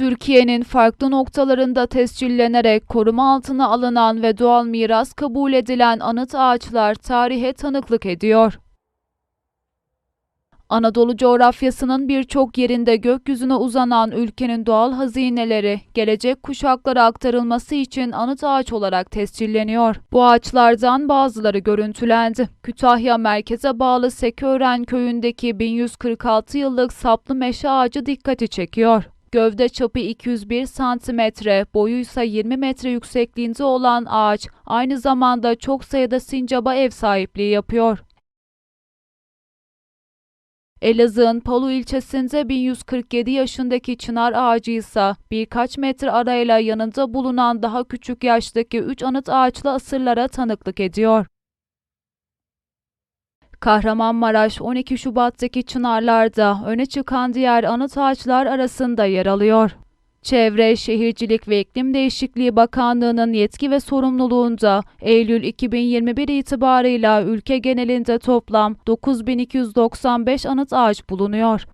Türkiye'nin farklı noktalarında tescillenerek koruma altına alınan ve doğal miras kabul edilen anıt ağaçlar tarihe tanıklık ediyor. Anadolu coğrafyasının birçok yerinde gökyüzüne uzanan ülkenin doğal hazineleri gelecek kuşaklara aktarılması için anıt ağaç olarak tescilleniyor. Bu ağaçlardan bazıları görüntülendi. Kütahya merkeze bağlı Sekören köyündeki 1146 yıllık saplı meşe ağacı dikkati çekiyor. Gövde çapı 201 santimetre, boyuysa 20 metre yüksekliğinde olan ağaç aynı zamanda çok sayıda sincaba ev sahipliği yapıyor. Elazığ'ın Palu ilçesinde 1147 yaşındaki çınar ağacı ise birkaç metre arayla yanında bulunan daha küçük yaştaki 3 anıt ağaçlı asırlara tanıklık ediyor. Kahramanmaraş 12 Şubat'taki çınarlarda öne çıkan diğer anıt ağaçlar arasında yer alıyor. Çevre, Şehircilik ve İklim Değişikliği Bakanlığı'nın yetki ve sorumluluğunda Eylül 2021 itibarıyla ülke genelinde toplam 9295 anıt ağaç bulunuyor.